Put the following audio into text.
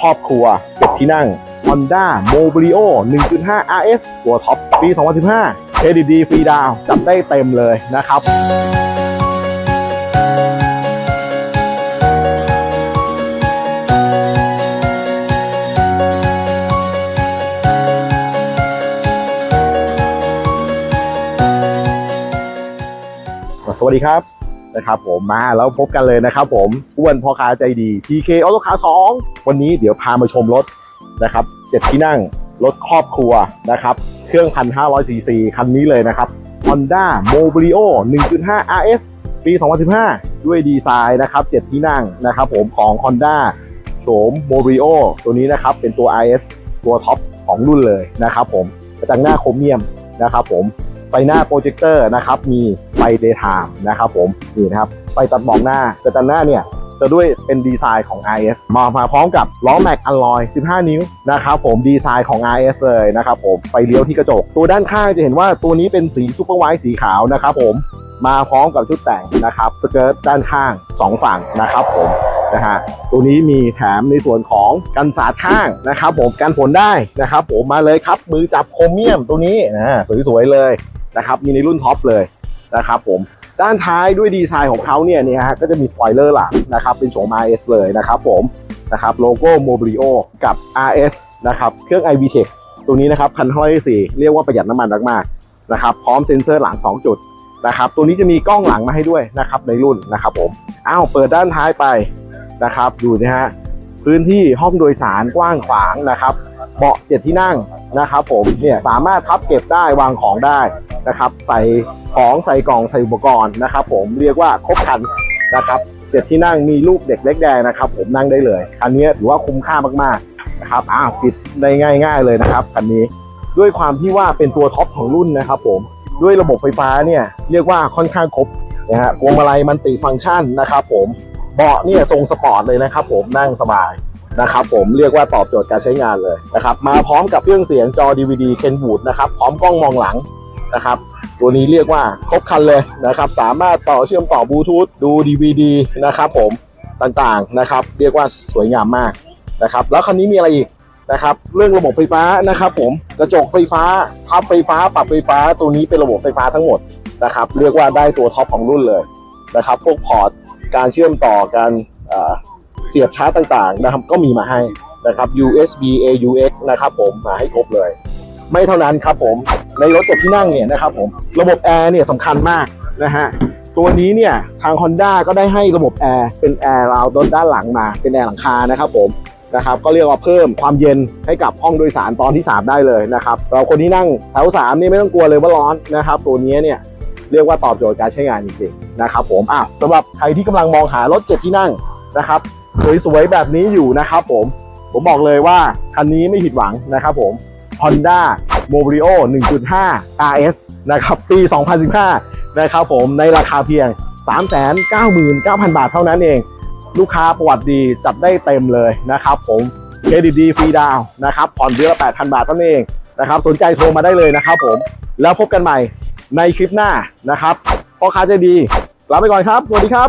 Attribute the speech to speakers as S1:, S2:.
S1: ครอบครัว7ที่นั่ง Honda m o b r i o 1.5 RS ตัวท็อปปี 2015เครดิตดีฟรีดาวจัดได้เต็มเลยนะครับสวัสดีครับ นะครับผมมาแล้วพบกันเลยนะครับผมอ้วนพ่อค้าใจดี TK ออโต้คาร์2วันนี้เดี๋ยวพามาชมรถนะครับเจ็ดที่นั่งรถครอบครัวนะครับ เครื่อง 1,500ซีซีคันนี้เลยนะครับ Honda m o b r i o 1.5 RS ปี 2015 ด้วยดีไซน์นะครับ 7 ที่นั่งนะครับผมของ Honda โฉม m o b r i o ตัวนี้นะครับ เป็นตัว RS ตัวท็อปของรุ่นเลยนะครับผมกระจังหน้าโครเมียมนะครับผมไฟหน้าโปรเจคเตอร์นะครับ มี ไฟเดย์ไทม์นะครับผมนี่นะครับไฟตัดหมอกหน้ากระจังหน้าเนี่ยจะด้วยเป็นดีไซน์ของ RS มามาพร้อมกับล้อแม็กอัลลอย 15 นิ้วนะครับผมดีไซน์ของ RS เลยนะครับผมไฟเลี้ยวที่กระจก ตัวด้านข้างจะเห็นว่าตัวนี้เป็นสีซูเปอร์ไวท์สีขาวนะครับผมมาพร้อมกับชุดแต่งนะครับสเกิร์ตด้านข้าง 2 ฝั่งนะครับผมนะฮะตัวนี้มีแถมในส่วนของกันสาดข้างนะครับผมกันฝนได้นะครับผมมาเลยครับมือจับโครเมียมตัวนี้นะสวยๆเลยนะครับมีในรุ่นท็อปเลย นะครับผมด้านท้ายด้วยดีไซน์ของเขาเนี่ยเนี่ยฮะก็จะมีสปอยเลอร์หลังนะครับเป็นโฉม RS เลยนะครับผมนะครับโลโก้ m o b r i o กับ RS นะครับเครื่อง iV Tech ตัวนี้นะครับพันห้อยสี่เรียกว่าประหยัดน้ำมันมากๆนะครับพร้อมเซ็นเซอร์หลัง 2 จุดนะครับตัวนี้จะมีกล้องหลังมาให้ด้วยนะครับในรุ่นนะครับผมอ้าวเปิดด้านท้ายไปนะครับดูนะฮะพื้นที่ห้องโดยสารกว้างขวางนะครับเบาะเจ็ดที่นั่ง นะครับผมเนี่ยสามารถพับเก็บได้วางของได้นะครับใส่ของใส่กล่องใส่อุปกรณ์นะครับผมเรียกว่าครบครันนะครับเจ็ดที่นั่งมีลูกเด็กเล็กแดงนะครับผมนั่งได้เลยคันนี้ถือว่าคุ้มค่ามากๆนะครับอ้าวปิดได้ง่าย ๆเลยนะครับคันนี้ด้วยความที่ว่าเป็นตัวท็อปของรุ่นนะครับผมด้วยระบบไฟฟ้าเนี่ยเรียกว่าค่อนข้างครบนะฮะพวงมาลัยมันติฟังก์ชันนะครับผมเบาะเนี่ยทรงสปอร์ตเลยนะครับผมนั่งสบาย นะครับผมเรียกว่าตอบโจทย์การใช้งานเลยนะครับมาพร้อมกับเครื่องเสียงจอ DVD Kenwood นะครับพร้อมกล้องมองหลังนะครับตัวนี้เรียกว่าครบครันเลยนะครับสามารถต่อเชื่อมต่อบลูทูธดู DVD นะครับผมต่างๆนะครับเรียกว่าสวยงามมากนะครับแล้วคันนี้มีอะไรอีกนะครับเรื่องระบบไฟฟ้านะครับผมกระจกไฟฟ้าพับไฟฟ้าปรับไฟฟ้าตัวนี้เป็นระบบไฟฟ้าทั้งหมดนะครับเรียกว่าได้ตัวท็อปของรุ่นเลยนะครับพวกพอร์ตการเชื่อมต่อการ เสียบชาร์จต่างๆนะครับก็มีมาให้นะครับ USB AUX นะครับผมมาให้ครบเลย ไม่เท่านั้นครับผมในรถเจ็ดที่นั่งเนี่ยนะครับผมระบบแอร์เนี่ยสำคัญมากนะฮะตัวนี้เนี่ยทาง Honda ก็ได้ให้ระบบแอร์เป็นแอร์ราวด้านด้านหลังมาเป็นแอร์หลังคานะครับผมนะครับก็เรียกว่าเพิ่มความเย็นให้กับห้องโดยสารตอนที่ 3 ได้เลยนะครับเราคนที่นั่งแถว3นี่ไม่ต้องกลัวเลยว่าร้อนนะครับตัวนี้เนี่ยเรียกว่าตอบโจทย์การใช้งานจริงๆนะครับผมอะสำหรับใครที่กำลังมองหารถเจ็ดที่นั่งนะครับ สวยๆแบบนี้อยู่นะครับผม ผมบอกเลยว่า คันนี้ไม่ผิดหวังนะครับผม Honda m o b r i o 1.5 RS นะครับ ปี 2015 นะครับผมในราคาเพียง 399,000 บาทเท่านั้นเอง ลูกค้าประวัติดีจัดได้เต็มเลยนะครับผมเครดิตดีฟรีดาวน์นะครับผ่อนเดือนละ8,000 บาทเท่านั้นเองนะครับสนใจโทรมาได้เลยนะครับผมแล้วพบกันใหม่ในคลิปหน้านะครับพ่อค้าใจดีลาไปก่อนครับ สวัสดีครับ